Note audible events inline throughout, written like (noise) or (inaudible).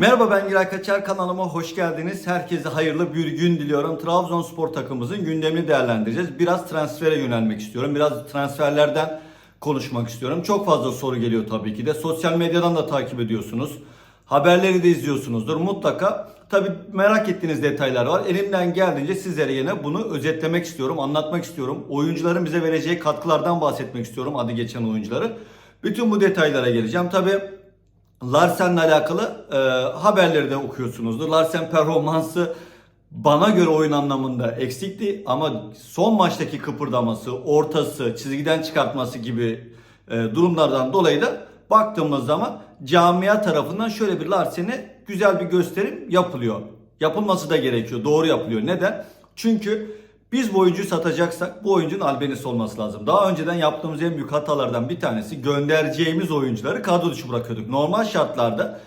Merhaba ben Giray Kaçar kanalıma hoş geldiniz. Herkese hayırlı bir gün diliyorum. Trabzonspor takımımızın gündemini değerlendireceğiz. Biraz transfere yönelmek istiyorum. Biraz transferlerden konuşmak istiyorum. Çok fazla soru geliyor tabii ki de. Sosyal medyadan da takip ediyorsunuz. Haberleri de izliyorsunuzdur. Mutlaka tabii merak ettiğiniz detaylar var. Elimden geldiğince sizlere yine bunu özetlemek istiyorum, anlatmak istiyorum. Oyuncuların bize vereceği katkılardan bahsetmek istiyorum. Adı geçen oyuncuları. Bütün bu detaylara geleceğim. Tabii Larsen'le alakalı e, haberleri de okuyorsunuzdur. Larsen performansı bana göre oyun anlamında eksikti ama son maçtaki kıpırdaması, ortası, çizgiden çıkartması gibi e, durumlardan dolayı da baktığımız zaman camia tarafından şöyle bir Larsen'e güzel bir gösterim yapılıyor. Yapılması da gerekiyor. Doğru yapılıyor. Neden? Çünkü biz bu oyuncuyu satacaksak bu oyuncunun albenisi olması lazım. Daha önceden yaptığımız en büyük hatalardan bir tanesi göndereceğimiz oyuncuları kadro dışı bırakıyorduk. Normal şartlarda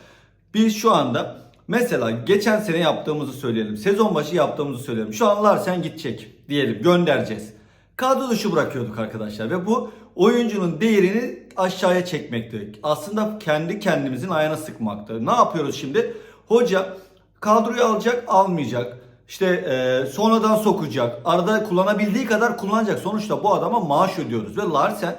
biz şu anda mesela geçen sene yaptığımızı söyleyelim. Sezon başı yaptığımızı söyleyelim. Şu an Larsen gidecek diyelim göndereceğiz. Kadro dışı bırakıyorduk arkadaşlar ve bu oyuncunun değerini aşağıya çekmekti. Aslında kendi kendimizin ayağına sıkmaktı. Ne yapıyoruz şimdi? Hoca kadroyu alacak, almayacak. İşte e, sonradan sokacak. Arada kullanabildiği kadar kullanacak. Sonuçta bu adama maaş ödüyoruz. Ve Larsen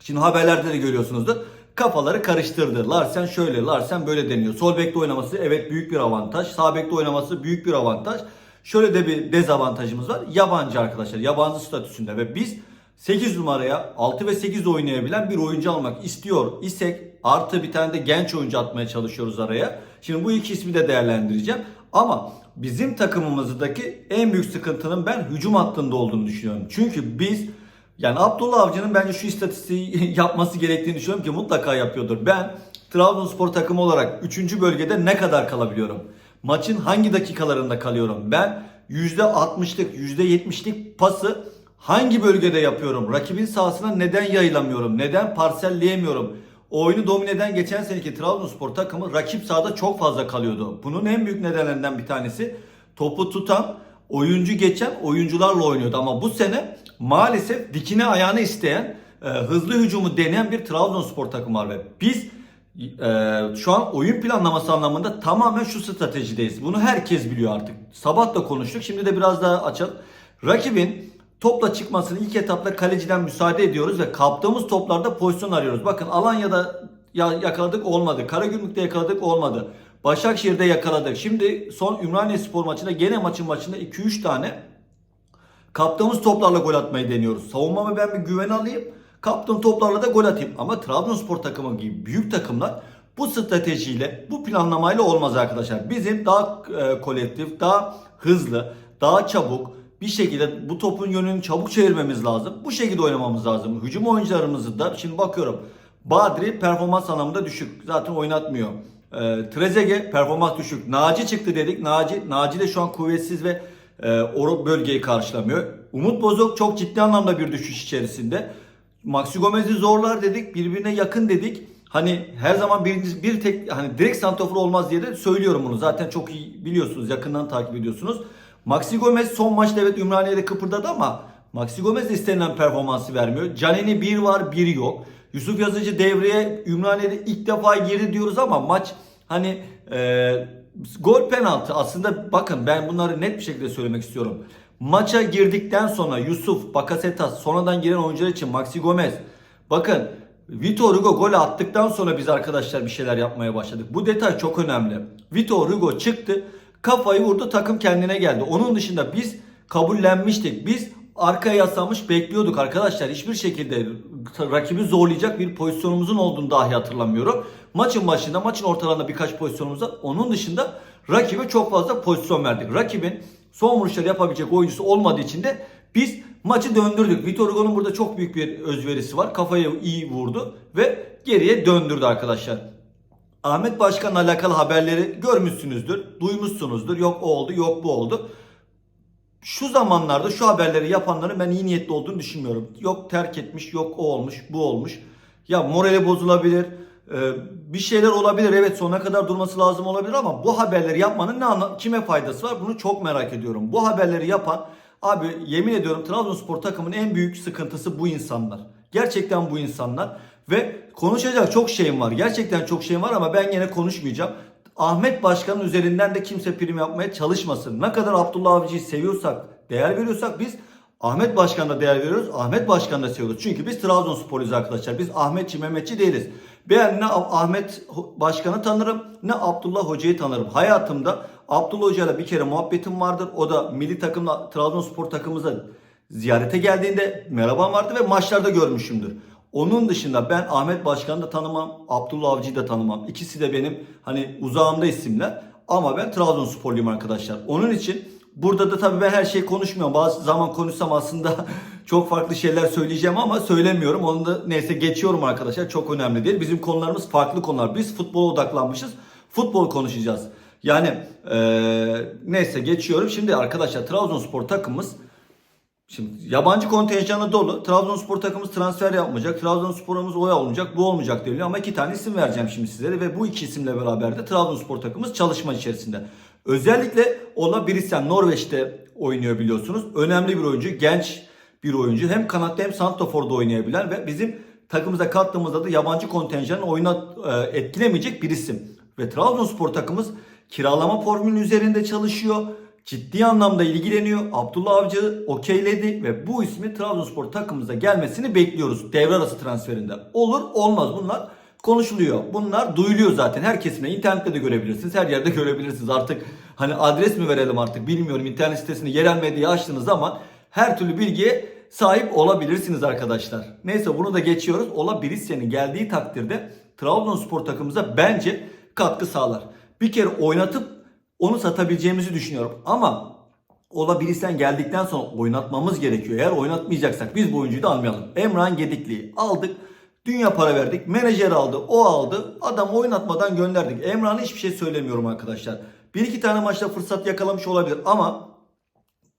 şimdi haberlerde de görüyorsunuzdur. Kafaları karıştırdı. Larsen şöyle, Larsen böyle deniyor. Sol bekte oynaması evet büyük bir avantaj. Sağ bekte oynaması büyük bir avantaj. Şöyle de bir dezavantajımız var. Yabancı arkadaşlar. Yabancı statüsünde ve biz 8 numaraya 6 ve 8 oynayabilen bir oyuncu almak istiyor isek artı bir tane de genç oyuncu atmaya çalışıyoruz araya. Şimdi bu iki ismi de değerlendireceğim. Ama bizim takımımızdaki en büyük sıkıntının ben hücum hattında olduğunu düşünüyorum. Çünkü biz yani Abdullah Avcı'nın bence şu istatistiği (laughs) yapması gerektiğini düşünüyorum ki mutlaka yapıyordur. Ben Trabzonspor takımı olarak 3. bölgede ne kadar kalabiliyorum? Maçın hangi dakikalarında kalıyorum? Ben %60'lık, %70'lik pası hangi bölgede yapıyorum? Rakibin sahasına neden yayılamıyorum? Neden parselleyemiyorum? Oyunu domine eden geçen seneki Trabzonspor takımı rakip sahada çok fazla kalıyordu. Bunun en büyük nedenlerinden bir tanesi topu tutan, oyuncu geçen oyuncularla oynuyordu. Ama bu sene maalesef dikine ayağını isteyen, e, hızlı hücumu deneyen bir Trabzonspor takımı var ve biz e, şu an oyun planlaması anlamında tamamen şu stratejideyiz. Bunu herkes biliyor artık. Sabah da konuştuk. Şimdi de biraz daha açalım. Rakibin topla çıkmasını ilk etapta kaleciden müsaade ediyoruz ve kaptığımız toplarda pozisyon arıyoruz. Bakın Alanya'da ya- yakaladık olmadı. Karagümrük'te yakaladık olmadı. Başakşehir'de yakaladık. Şimdi son Ümraniye Spor maçında gene maçın maçında 2-3 tane Kaptığımız toplarla gol atmayı deniyoruz. Savunmama ben bir güven alayım. Kaptığım toplarla da gol atayım. Ama Trabzonspor takımı gibi büyük takımlar bu stratejiyle, bu planlamayla olmaz arkadaşlar. Bizim daha e, kolektif, daha hızlı, daha çabuk bir şekilde bu topun yönünü çabuk çevirmemiz lazım. Bu şekilde oynamamız lazım. Hücum oyuncularımızı da şimdi bakıyorum. Badri performans anlamında düşük. Zaten oynatmıyor. E, Trezeguet performans düşük. Naci çıktı dedik. Naci, Naci de şu an kuvvetsiz ve e, o bölgeyi karşılamıyor. Umut Bozok çok ciddi anlamda bir düşüş içerisinde. Maxi Gomez'i zorlar dedik. Birbirine yakın dedik. Hani her zaman bir, bir tek hani direkt santrafor olmaz diye de söylüyorum bunu. Zaten çok iyi biliyorsunuz. Yakından takip ediyorsunuz. Maxi Gomez son maçta evet Ümraniye'de kıpırdadı ama Maxi Gomez de istenilen performansı vermiyor. Canini bir var bir yok. Yusuf Yazıcı devreye Ümraniye'de ilk defa girdi diyoruz ama maç hani e, gol penaltı aslında bakın ben bunları net bir şekilde söylemek istiyorum. Maça girdikten sonra Yusuf, Bakasetas, sonradan giren oyuncular için Maxi Gomez. Bakın Vitor Hugo gol attıktan sonra biz arkadaşlar bir şeyler yapmaya başladık. Bu detay çok önemli. Vitor Hugo çıktı, kafayı vurdu, takım kendine geldi. Onun dışında biz kabullenmiştik. Biz arkaya yaslanmış bekliyorduk arkadaşlar. Hiçbir şekilde rakibi zorlayacak bir pozisyonumuzun olduğunu dahi hatırlamıyorum. Maçın başında, maçın ortalarında birkaç pozisyonumuz var. Onun dışında rakibe çok fazla pozisyon verdik. Rakibin son vuruşları yapabilecek oyuncusu olmadığı için de biz maçı döndürdük. Vitor Hugo'nun burada çok büyük bir özverisi var. Kafayı iyi vurdu ve geriye döndürdü arkadaşlar. Ahmet Başkan'la alakalı haberleri görmüşsünüzdür, duymuşsunuzdur. Yok o oldu, yok bu oldu. Şu zamanlarda şu haberleri yapanların ben iyi niyetli olduğunu düşünmüyorum. Yok terk etmiş, yok o olmuş, bu olmuş. Ya morali bozulabilir, e, bir şeyler olabilir. Evet sonuna kadar durması lazım olabilir ama bu haberleri yapmanın ne anla- kime faydası var? Bunu çok merak ediyorum. Bu haberleri yapan abi yemin ediyorum Trabzonspor takımının en büyük sıkıntısı bu insanlar. Gerçekten bu insanlar ve konuşacak çok şeyim var. Gerçekten çok şeyim var ama ben yine konuşmayacağım. Ahmet Başkan'ın üzerinden de kimse prim yapmaya çalışmasın. Ne kadar Abdullah Avcı'yı seviyorsak, değer veriyorsak biz Ahmet Başkan'a değer veriyoruz. Ahmet Başkan'ı da seviyoruz. Çünkü biz Trabzonsporluyuz arkadaşlar. Biz Ahmetçi Mehmetçi değiliz. Ben ne Ahmet Başkan'ı tanırım ne Abdullah Hoca'yı tanırım. Hayatımda Abdullah Hoca'yla bir kere muhabbetim vardır. O da milli takımla Trabzonspor takımımıza ziyarete geldiğinde merhaba vardı ve maçlarda görmüşümdür. Onun dışında ben Ahmet Başkan'ı da tanımam, Abdullah Avcı'yı da tanımam. İkisi de benim hani uzağımda isimler. Ama ben Trabzonsporluyum arkadaşlar. Onun için burada da tabii ben her şeyi konuşmuyorum. Bazı zaman konuşsam aslında (laughs) çok farklı şeyler söyleyeceğim ama söylemiyorum. Onu da neyse geçiyorum arkadaşlar. Çok önemli değil. Bizim konularımız farklı konular. Biz futbola odaklanmışız. Futbol konuşacağız. Yani eee, neyse geçiyorum. Şimdi arkadaşlar Trabzonspor takımımız Şimdi yabancı kontenjanı dolu. Trabzonspor takımımız transfer yapmayacak. Trabzonspor'umuz oy olmayacak. Bu olmayacak deniliyor ama iki tane isim vereceğim şimdi sizlere ve bu iki isimle beraber de Trabzonspor takımımız çalışma içerisinde. Özellikle Ola Birisen Norveç'te oynuyor biliyorsunuz. Önemli bir oyuncu, genç bir oyuncu. Hem kanatta hem santraforda oynayabilen ve bizim takımıza kattığımızda da yabancı kontenjanın oyuna e, etkilemeyecek bir isim. Ve Trabzonspor takımımız kiralama formülünün üzerinde çalışıyor ciddi anlamda ilgileniyor. Abdullah Avcı okeyledi ve bu ismi Trabzonspor takımımıza gelmesini bekliyoruz devre arası transferinde. Olur olmaz bunlar konuşuluyor. Bunlar duyuluyor zaten. Her kesimde internette de görebilirsiniz. Her yerde (laughs) görebilirsiniz. Artık hani adres mi verelim artık bilmiyorum. İnternet sitesini yerel medyayı açtığınız zaman her türlü bilgiye sahip olabilirsiniz arkadaşlar. Neyse bunu da geçiyoruz. Ola Birisyen'in geldiği takdirde Trabzonspor takımımıza bence katkı sağlar. Bir kere oynatıp onu satabileceğimizi düşünüyorum. Ama olabilirsen geldikten sonra oynatmamız gerekiyor. Eğer oynatmayacaksak biz bu oyuncuyu da almayalım. Emrah Gedikli'yi aldık. Dünya para verdik. Menajer aldı. O aldı. Adam oynatmadan gönderdik. Emrah'ın hiçbir şey söylemiyorum arkadaşlar. Bir iki tane maçta fırsat yakalamış olabilir ama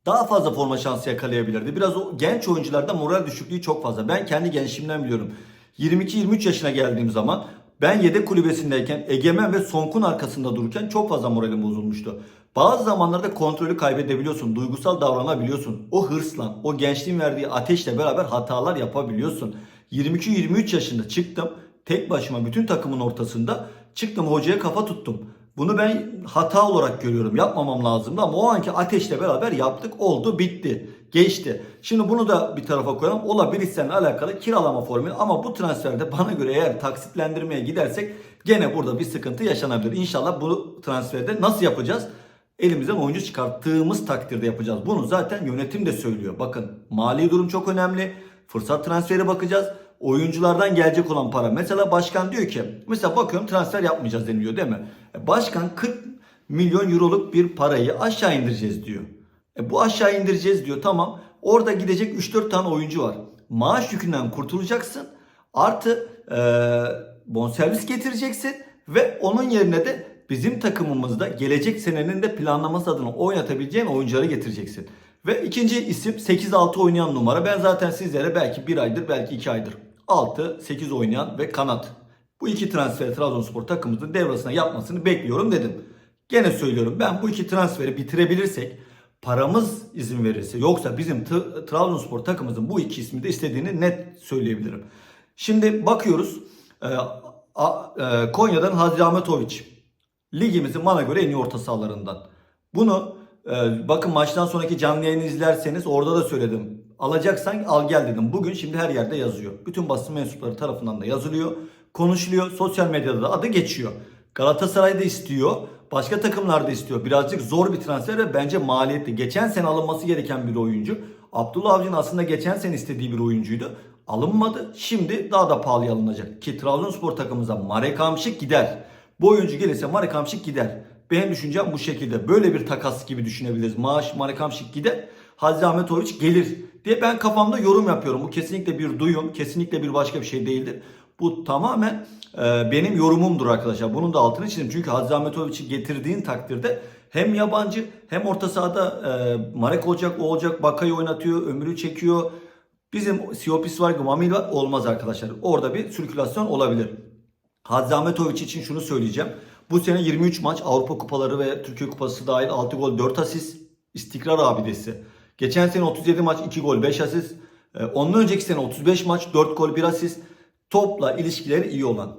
daha fazla forma şansı yakalayabilirdi. Biraz o genç oyuncularda moral düşüklüğü çok fazla. Ben kendi gençliğimden biliyorum. 22-23 yaşına geldiğim zaman ben yedek kulübesindeyken Egemen ve Sonk'un arkasında dururken çok fazla moralim bozulmuştu. Bazı zamanlarda kontrolü kaybedebiliyorsun, duygusal davranabiliyorsun. O hırsla, o gençliğin verdiği ateşle beraber hatalar yapabiliyorsun. 22-23 yaşında çıktım. Tek başıma bütün takımın ortasında çıktım hocaya kafa tuttum. Bunu ben hata olarak görüyorum. Yapmamam lazımdı ama o anki ateşle beraber yaptık. Oldu, bitti. Geçti. Şimdi bunu da bir tarafa koyalım. Olabilirsen alakalı kiralama formülü ama bu transferde bana göre eğer taksitlendirmeye gidersek gene burada bir sıkıntı yaşanabilir. İnşallah bu transferde nasıl yapacağız? Elimizden oyuncu çıkarttığımız takdirde yapacağız. Bunu zaten yönetim de söylüyor. Bakın mali durum çok önemli. Fırsat transferi bakacağız. Oyunculardan gelecek olan para. Mesela başkan diyor ki mesela bakıyorum transfer yapmayacağız deniliyor değil mi? E, Başkan 40 milyon euroluk bir parayı aşağı indireceğiz diyor. E bu aşağı indireceğiz diyor tamam. Orada gidecek 3-4 tane oyuncu var. Maaş yükünden kurtulacaksın. Artı e, bonservis getireceksin. Ve onun yerine de bizim takımımızda gelecek senenin de planlaması adına oynatabileceğin oyuncuları getireceksin. Ve ikinci isim 8-6 oynayan numara. Ben zaten sizlere belki 1 aydır belki 2 aydır 6-8 oynayan ve kanat. Bu iki transferi Trabzonspor takımımızın devrasına yapmasını bekliyorum dedim. Gene söylüyorum ben bu iki transferi bitirebilirsek paramız izin verirse yoksa bizim Trabzonspor takımımızın bu iki ismi de istediğini net söyleyebilirim. Şimdi bakıyoruz e, a- e, Konya'dan Hazri Ahmetoviç ligimizin bana göre en iyi orta sahalarından. Bunu e, bakın maçtan sonraki canlı yayını izlerseniz orada da söyledim. Alacaksan al gel dedim. Bugün şimdi her yerde yazıyor. Bütün basın mensupları tarafından da yazılıyor. Konuşuluyor. Sosyal medyada da adı geçiyor. Galatasaray da istiyor. Başka takımlar da istiyor. Birazcık zor bir transfer ve bence maliyetli. Geçen sene alınması gereken bir oyuncu. Abdullah Avcı'nın aslında geçen sene istediği bir oyuncuydu. Alınmadı. Şimdi daha da pahalıya alınacak. Ki Trabzonspor takımımıza Marek Hamşik gider. Bu oyuncu gelirse Marek Hamşik gider. Benim düşüncem bu şekilde. Böyle bir takas gibi düşünebiliriz. Maaş Marek Hamşik gider. Hazri Ahmetoviç gelir diye ben kafamda yorum yapıyorum. Bu kesinlikle bir duyum. Kesinlikle bir başka bir şey değildir. Bu tamamen e, benim yorumumdur arkadaşlar. Bunun da altını çizdim. Çünkü Hazri Ahmetoviç'i getirdiğin takdirde hem yabancı hem orta sahada e, Marek olacak, o olacak, Bakay'ı oynatıyor, ömrü çekiyor. Bizim Siopis var, Gumamil var. Olmaz arkadaşlar. Orada bir sirkülasyon olabilir. Hadzi Ahmetoviç için şunu söyleyeceğim. Bu sene 23 maç Avrupa Kupaları ve Türkiye Kupası dahil 6 gol 4 asist istikrar abidesi. Geçen sene 37 maç 2 gol 5 asist. Ee, Ondan önceki sene 35 maç 4 gol 1 asist. Topla ilişkileri iyi olan.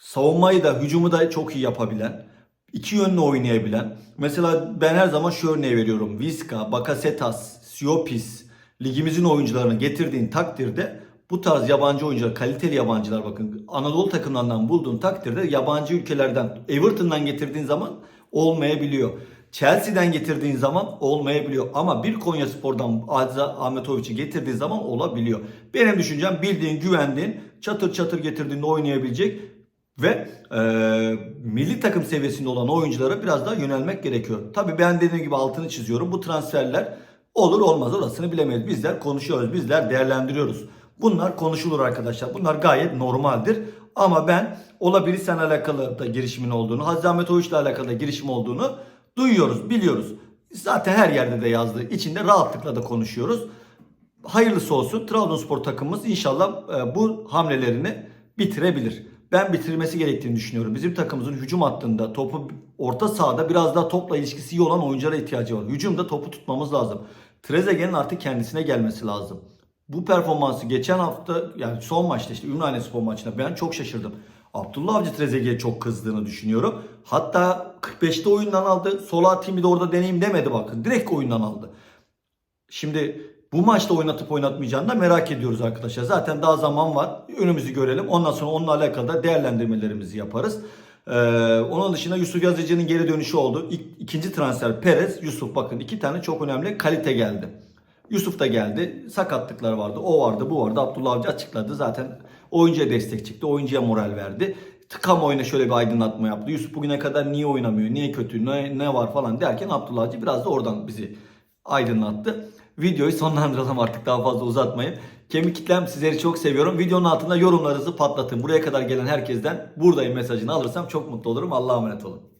Savunmayı da hücumu da çok iyi yapabilen. iki yönlü oynayabilen. Mesela ben her zaman şu örneği veriyorum. Viska, Bakasetas, Siopis ligimizin oyuncularını getirdiğin takdirde bu tarz yabancı oyuncular, kaliteli yabancılar bakın Anadolu takımlarından bulduğun takdirde yabancı ülkelerden Everton'dan getirdiğin zaman olmayabiliyor. Chelsea'den getirdiğin zaman olmayabiliyor. Ama bir Konya Spor'dan Adza Ahmetoviç'i getirdiğin zaman olabiliyor. Benim düşüncem bildiğin, güvendiğin, çatır çatır getirdiğinde oynayabilecek ve e, milli takım seviyesinde olan oyunculara biraz daha yönelmek gerekiyor. Tabii ben dediğim gibi altını çiziyorum. Bu transferler olur olmaz orasını bilemeyiz. Bizler konuşuyoruz, bizler değerlendiriyoruz. Bunlar konuşulur arkadaşlar. Bunlar gayet normaldir. Ama ben olabilirsen alakalı da girişimin olduğunu, Hazreti Ahmet Oğuz'la alakalı da girişim olduğunu duyuyoruz, biliyoruz. Zaten her yerde de yazdığı içinde rahatlıkla da konuşuyoruz. Hayırlısı olsun. Trabzonspor takımımız inşallah e, bu hamlelerini bitirebilir. Ben bitirmesi gerektiğini düşünüyorum. Bizim takımımızın hücum hattında topu orta sahada biraz daha topla ilişkisi iyi olan oyunculara ihtiyacı var. Hücumda topu tutmamız lazım. Trezeguet'in artık kendisine gelmesi lazım. Bu performansı geçen hafta yani son maçta işte Ümraniye Spor maçında ben çok şaşırdım. Abdullah Avcı Trezeguet'e çok kızdığını düşünüyorum. Hatta 45'te oyundan aldı. Sola atayım bir de orada deneyeyim demedi bakın. Direkt oyundan aldı. Şimdi bu maçta oynatıp oynatmayacağını da merak ediyoruz arkadaşlar. Zaten daha zaman var. Önümüzü görelim. Ondan sonra onunla alakalı da değerlendirmelerimizi yaparız. Ee, onun dışında Yusuf Yazıcı'nın geri dönüşü oldu. İk, ikinci transfer Perez, Yusuf bakın iki tane çok önemli kalite geldi. Yusuf da geldi. Sakatlıklar vardı. O vardı, bu vardı. Abdullah Avcı açıkladı. Zaten oyuncuya destek çıktı. Oyuncuya moral verdi. Kamuoyuna şöyle bir aydınlatma yaptı. Yusuf bugüne kadar niye oynamıyor, niye kötü, ne, ne var falan derken Abdullah Avcı biraz da oradan bizi aydınlattı. Videoyu sonlandıralım artık daha fazla uzatmayın. Kemik kitlem sizleri çok seviyorum. Videonun altında yorumlarınızı patlatın. Buraya kadar gelen herkesten buradayım mesajını alırsam çok mutlu olurum. Allah'a emanet olun.